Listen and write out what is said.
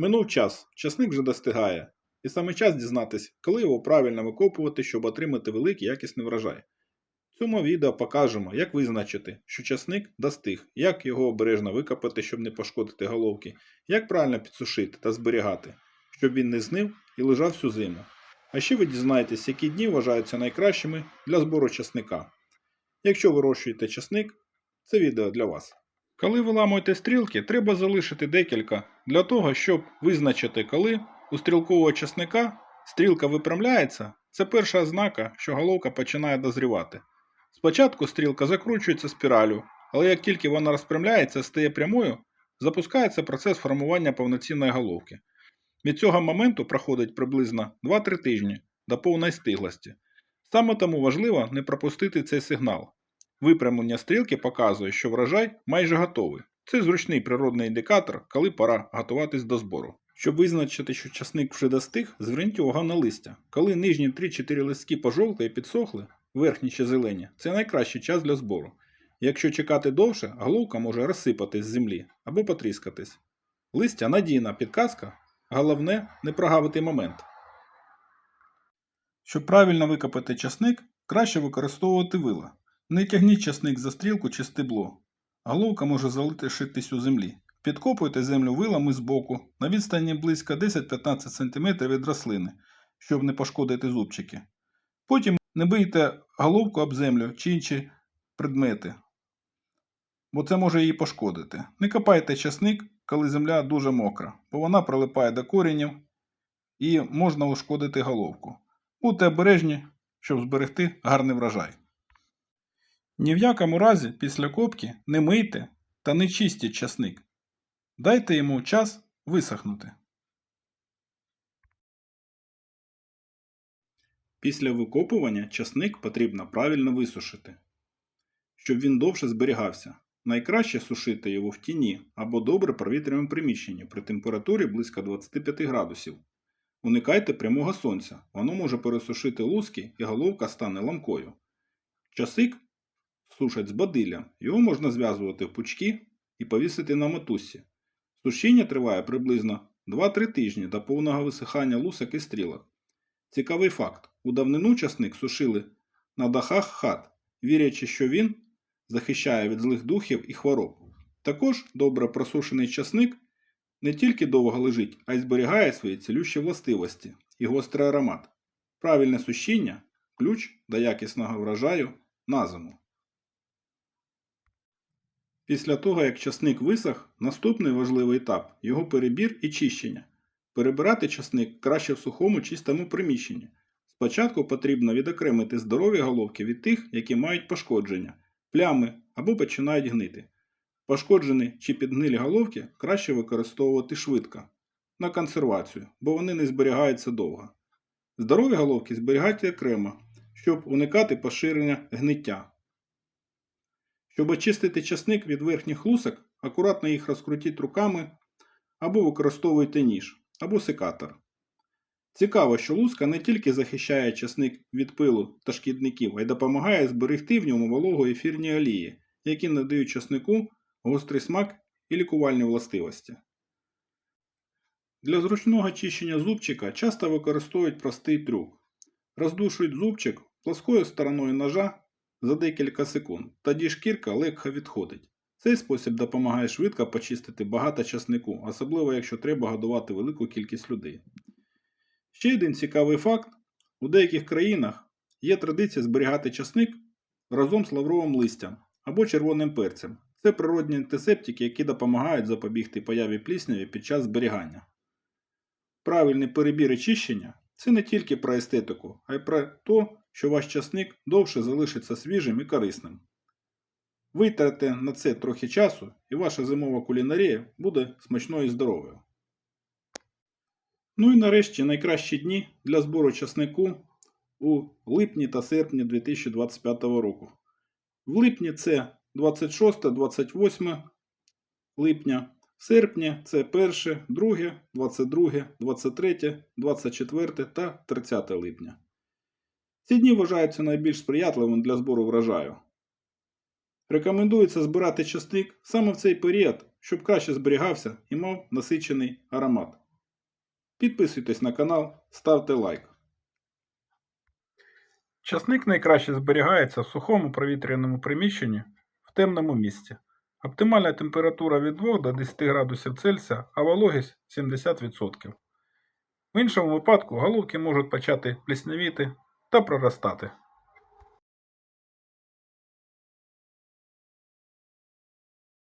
Минув час, часник вже достигає, і саме час дізнатись, коли його правильно викопувати, щоб отримати великий якісний врожай. В цьому відео покажемо, як визначити, що часник достиг, як його обережно викопати, щоб не пошкодити головки, як правильно підсушити та зберігати, щоб він не знив і лежав всю зиму. А ще ви дізнаєтесь, які дні вважаються найкращими для збору часника. Якщо вирощуєте часник, це відео для вас. Коли виламуєте стрілки, треба залишити декілька для того, щоб визначити, коли у стрілкового часника стрілка випрямляється, це перша ознака, що головка починає дозрівати. Спочатку стрілка закручується спіралю, але як тільки вона розпрямляється, стає прямою, запускається процес формування повноцінної головки. Від цього моменту проходить приблизно 2-3 тижні до повної стиглості. Саме тому важливо не пропустити цей сигнал. Випрямлення стрілки показує, що врожай майже готовий. Це зручний природний індикатор, коли пора готуватись до збору. Щоб визначити, що часник вже достиг, зверніть увагу на листя. Коли нижні 3-4 листки пожовкли і підсохли, верхні ще зелені, це найкращий час для збору. Якщо чекати довше, головка може розсипатись з землі або потріскатись. Листя надійна підказка, головне не прогавити момент. Щоб правильно викопати часник, краще використовувати вила. Не тягніть часник за стрілку чи стебло. Головка може залишитись у землі. Підкопуйте землю вилами збоку на відстані близько 10-15 см від рослини, щоб не пошкодити зубчики. Потім не бийте головку об землю чи інші предмети, бо це може її пошкодити. Не копайте часник, коли земля дуже мокра, бо вона прилипає до корінів і можна ушкодити головку. Будьте обережні, щоб зберегти гарний врожай. Ні в якому разі після копки не мийте та не чистіть часник. Дайте йому час висохнути. Після викопування часник потрібно правильно висушити, щоб він довше зберігався. Найкраще сушити його в тіні або добре провітряному приміщенні при температурі близько 25 градусів. Уникайте прямого сонця, воно може пересушити луски і головка стане ламкою. Часик сушать з бадиллям, його можна зв'язувати в пучки і повісити на мотузці. Сушіння триває приблизно 2-3 тижні до повного висихання лусок і стрілок. Цікавий факт: у давнину часник сушили на дахах хат, вірячи, що він захищає від злих духів і хвороб. Також добре просушений часник не тільки довго лежить, а й зберігає свої цілющі властивості і гострий аромат. Правильне сушіння ключ до якісного врожаю на зиму. Після того, як часник висох, наступний важливий етап його перебір і чищення. Перебирати часник краще в сухому чистому приміщенні. Спочатку потрібно відокремити здорові головки від тих, які мають пошкодження, плями або починають гнити. Пошкоджені чи підгнилі головки краще використовувати швидко на консервацію, бо вони не зберігаються довго. Здорові головки зберігайте окремо, щоб уникати поширення гниття. Щоб очистити часник від верхніх лусок, акуратно їх розкрутіть руками або використовуйте ніж або секатор. Цікаво, що луска не тільки захищає часник від пилу та шкідників, а й допомагає зберегти в ньому вологу ефірні олії, які надають часнику гострий смак і лікувальні властивості. Для зручного очищення зубчика часто використовують простий трюк. Роздушують зубчик плоскою стороною ножа за декілька секунд, тоді шкірка легко відходить. Цей спосіб допомагає швидко почистити багато часнику, особливо якщо треба годувати велику кількість людей. Ще один цікавий факт: у деяких країнах є традиція зберігати часник разом з лавровим листям або червоним перцем. Це природні антисептики, які допомагають запобігти появі плісняві під час зберігання. Правильний перебір і чищення це не тільки про естетику, а й про те, що ваш часник довше залишиться свіжим і корисним. Витратите на це трохи часу, і ваша зимова кулінарія буде смачною і здоровою. Ну і нарешті найкращі дні для збору часнику у липні та серпні 2025 року. В липні це 26-28 липня, в серпні це 1, 2, 22, 23, 24 та 30 липня. Ці дні вважаються найбільш сприятливими для збору врожаю. Рекомендується збирати часник саме в цей період, щоб краще зберігався і мав насичений аромат. Підписуйтесь на канал, ставте лайк. Часник найкраще зберігається в сухому провітряному приміщенні в темному місці. Оптимальна температура від 2 до 10 градусів Цельсія, а вологість 70%. В іншому випадку головки можуть почати пліснявіти та проростати.